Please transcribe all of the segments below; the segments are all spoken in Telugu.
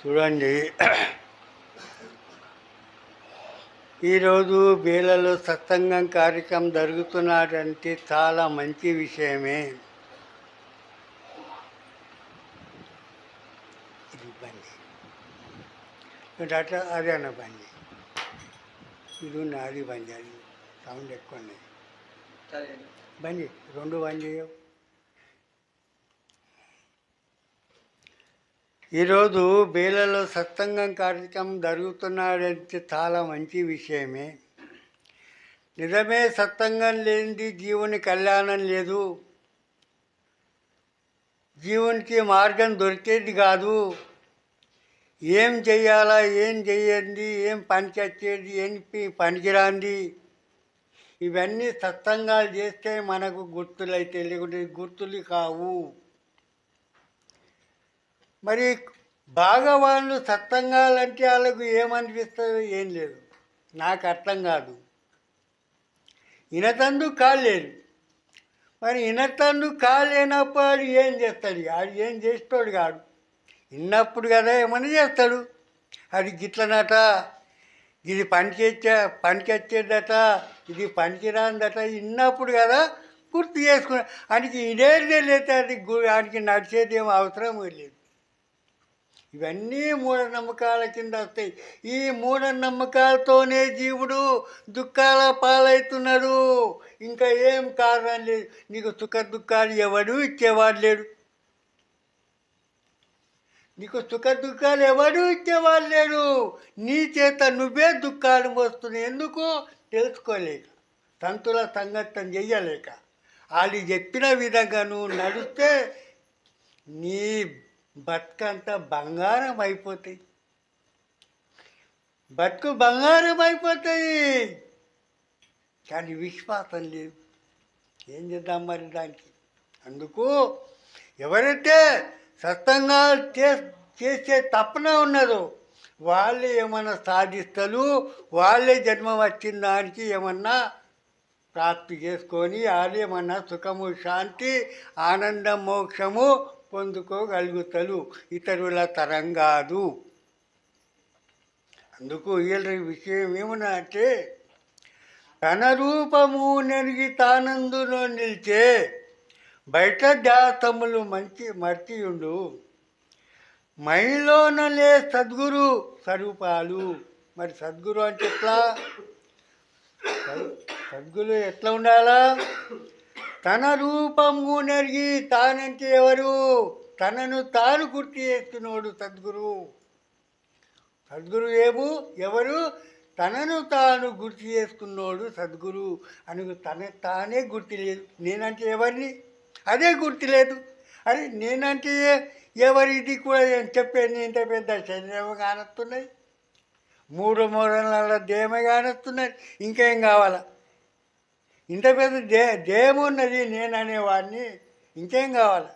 చూడండి. ఈరోజు బేలలో సత్సంగం కార్యక్రమం జరుగుతున్నాడంటే చాలా మంచి విషయమే. ఇది బండి. అట్లా అదే అన్న బండి. ఇది అది బండి అది సౌండ్ ఎక్కువ ఉన్నది సరే బండి రెండు బండి. ఈరోజు బేలలో సత్సంగం కార్యక్రమం జరుగుతున్నాడంటే చాలా మంచి విషయమే. నిజమే సత్సంగం లేనిది జీవుని కళ్యాణం లేదు. జీవునికి మార్గం దొరికేది కాదు. ఏం చెయ్యాలా ఏం చెయ్యండి ఏం పనికి ఏం పనికిరాంది? ఇవన్నీ సత్సంగాలు చేస్తే మనకు గుర్తులైతే లేకుంటే గుర్తులు కావు. మరి బాగా వాళ్ళు సత్సంగాలంటే వాళ్ళకు ఏమనిపిస్తుందో? ఏం లేదు. నాకు అర్థం కాదు. ఇనతందు కాలేదు మరి ఇనతందు కాలేనప్పుడు ఆడు ఏం చేస్తాడు? ఆడు ఏం చేస్తాడు కాడు. విన్నప్పుడు కదా ఏమైనా చేస్తాడు? అది గిట్లనట ఇది పనికి పనికొచ్చేదట పనికి వచ్చేదట ఇది పనికిరాందట విన్నప్పుడు కదా గుర్తు చేసుకున్నా ఆయనకి ఇదేం లేదు అది ఆయనకి నడిచేది ఏం అవసరం లేదు. ఇవన్నీ మూఢనమ్మకాల కింద వస్తాయి. ఈ మూఢనమ్మకాలతోనే జీవుడు దుఃఖాల పాలవుతున్నాడు ఇంకా ఏం కారణం లేదు. నీకు సుఖ దుఃఖాలు ఎవడు ఇచ్చేవాడు లేడు. నీకు సుఖ దుఃఖాలు ఎవడు ఇచ్చేవాడు లేడు. నీ చేత నువ్వే దుఃఖాలు మోస్తున్నాయి ఎందుకు? తెలుసుకోలేక. సంతుల సంగతం చెయ్యలేక. వాళ్ళు చెప్పిన విధంగా నువ్వు నడిస్తే నీ బతుకంతా బంగారం అయిపోతాయి. బతుకు బంగారం అయిపోతాయి. కానీ విశ్వాసం లేదు. ఏం చేద్దాం మరి దానికి? అందుకు ఎవరైతే సత్సంగా చే చేసే తప్పన ఉన్నదో వాళ్ళే ఏమన్నా సాధిస్తారు వాళ్ళే జన్మ వచ్చిన దానికి ఏమన్నా ప్రాప్తి చేసుకొని వాళ్ళు ఏమన్నా సుఖము శాంతి ఆనందం మోక్షము పొందుకోగలుగుతారు ఇతరుల తరం కాదు అందుకు వీళ్ళ విషయం ఏమన్నా అంటే తన రూపము నెరిగి తానందులో నిలిచే బయట జాతములు మంచి మర్చియుండు. మైలోనలే సద్గురు స్వరూపాలు. మరి సద్గురు అంటే ఎట్లా? సద్గురు ఎట్లా ఉండాలా? తన రూపము నెరిగి తానంటే ఎవరు? తనను తాను గుర్తు చేస్తున్నాడు సద్గురు. సద్గురు ఏము? ఎవరు? తనను తాను గుర్తు చేసుకున్నాడు సద్గురు. అని తన తానే గుర్తు లేదు. నేనంటే ఎవరిని? అదే గుర్తు లేదు. అరే నేనంటే ఎవరిది కూడా చెప్పాను చెప్పేది ఇంత పెద్ద శరీరం కానొస్తున్నాయి మూడు మూడు నెలల దేమ కానొస్తున్నాయి ఇంకేం కావాలా? ఇంత పెద్ద దే దేమున్నది నేను అనేవాడిని ఇంకేం కావాలి?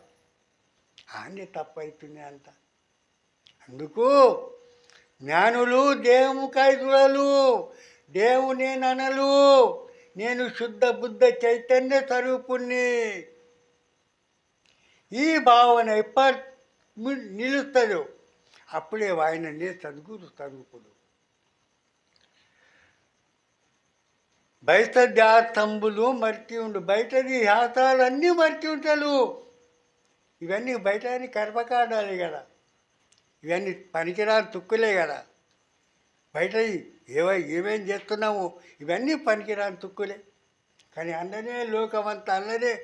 అని తప్పవుతుంది అంత. అందుకు జ్ఞానులు దేవు కైదులలు దేవు నేను అనలు నేను శుద్ధ బుద్ధ చైతన్య స్వరూపుణ్ణి. ఈ భావన ఎప్పటి నిలుస్తుంది అప్పుడే ఆయననే సద్గురు స్వరూపుడు బయట ధ్యాసంబులు మర్చి ఉండు. బయటది హాసాలన్నీ మర్చి ఉంటాలు. ఇవన్నీ బయట కర్మకాండాలే కదా. ఇవన్నీ పనికిరాని తుక్కులే కదా. బయట ఏవో ఏమేం చేస్తున్నాము ఇవన్నీ పనికిరాని తుక్కులే. కానీ అన్ననే లోకమంతా అన్ననే.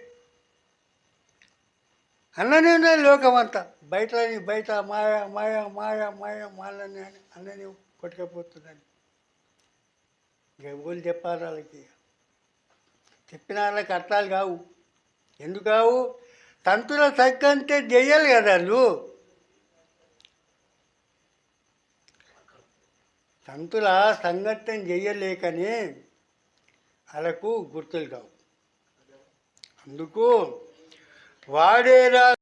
అన్ననే ఉన్నది లోకమంతా. బయట బయట మాయా మాయా మాయా మాయా మాలని అన్నని కొట్టుకపోతుందని. ఎవరు చెప్పాలి వాళ్ళకి? చెప్పిన వాళ్ళకి అర్థాలు కావు. ఎందుకు కావు? తంతుల సగ్గంతే చెయ్యాలి కదా వాళ్ళు తంతుల సంఘటన చెయ్యలేకనే వాళ్ళకు గుర్తులు కావు. అందుకు వాడేరా